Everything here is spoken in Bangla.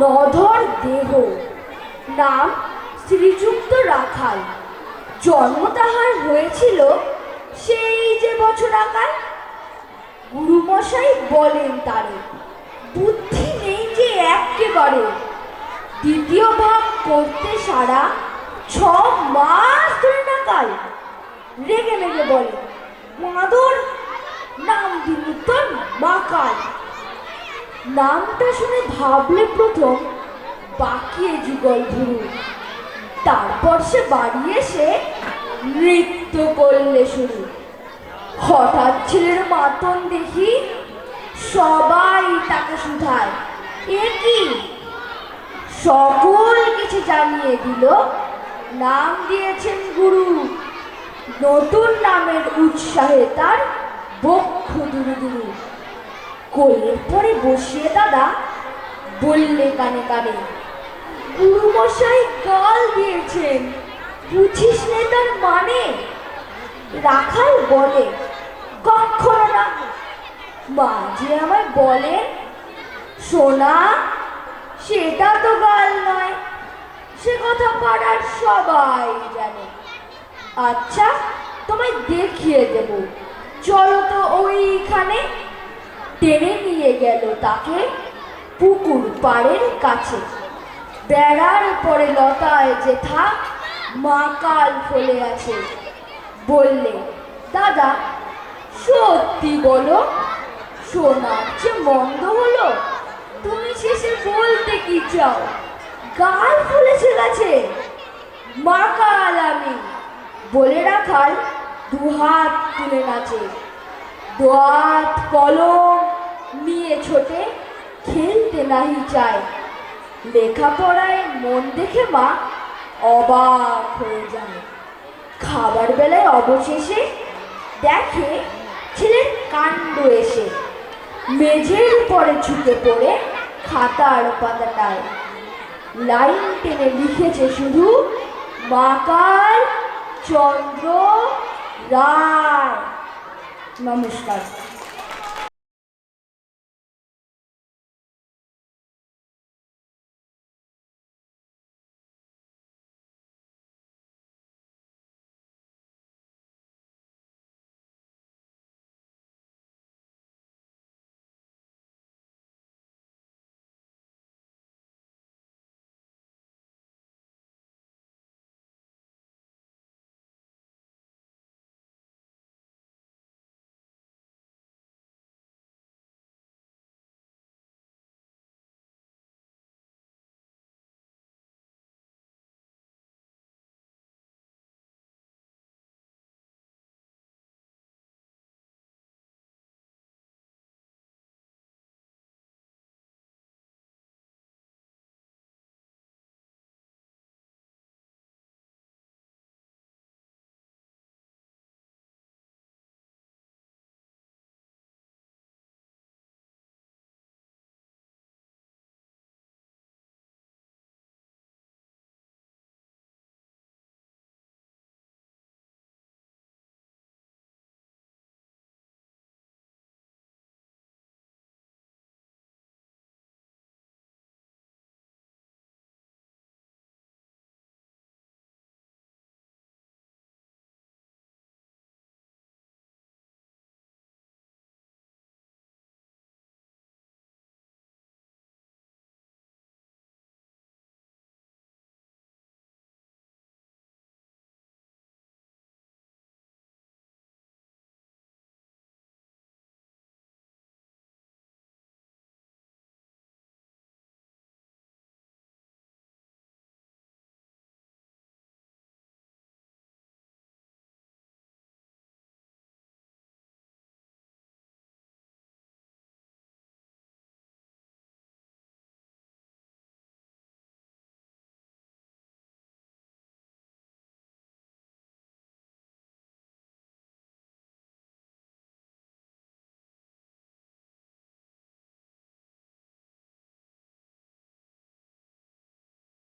নধর দেহ। নাম শ্রীযুক্ত রাখাল। জন্ম তাহার হয়েছিল সেই যে বছর আকার গুরুমশাই বলেন তারে, বুদ্ধি নেই যে একেবারে দ্বিতীয় ভাগ করতে সারা ছ মাস ধরে না কাল। রেগে রেগে বলে, মাদর, নাম দিন তোর মাকাল নামটা শুনে ভাবলে প্রথম বাকিয়ে যুগল ভুরু তারপর সে বাড়ি এসে নৃত্য করলে শুরু। হঠাৎ ছেলের মাতন দেখি সবাই তাকে শুধায়। এ কি? সকল কিছু জানিয়ে দিল, নাম দিয়েছেন গুরু। নতুন নামের উৎসাহে তার বক্ষ দুরু দুরু। কোলের পরে বসিয়ে দাদা বললে কানে কানে, গুরুমশাই গাল দিয়েছেন, বুঝিস নে তার মানে? রাখাল বলে কখনো না। মা যে আমায় বলে, সোনা, সেটা তো গাল নয়, সে কথা পাড়ার সবাই জানে। আচ্ছা তোমায় দেখিয়ে দেব। চলো তো ওইখানে। টেনে নিয়ে গেল তাকে পুকুর পাড়ের কাছে। বেড়ার পরে লতায় যেথা মা কাল ফলে আছে, বললে, দাদা, সত্যি বলো, সোনার যে মন্দ হলো? তুমি শেষে বলতে কি চাও? গাল ফুলেছে গেছে মা কাল আমি। বলে রাখাল দুহাত তুলে নাচে। দোয়াত কলম নাহি চায় লেখাপড়ায় মন দেখে মা অবাক হয়ে যায়। খাবার বেলায় অবশেষে দেখে ছেলের কাণ্ড এসে। মেঝের উপরে ঝুঁকে পড়ে খাতার পাতাটায়। লাইন টেনে লিখেছে শুধু, মাকাল চন্দ্র রায়। নমস্কার।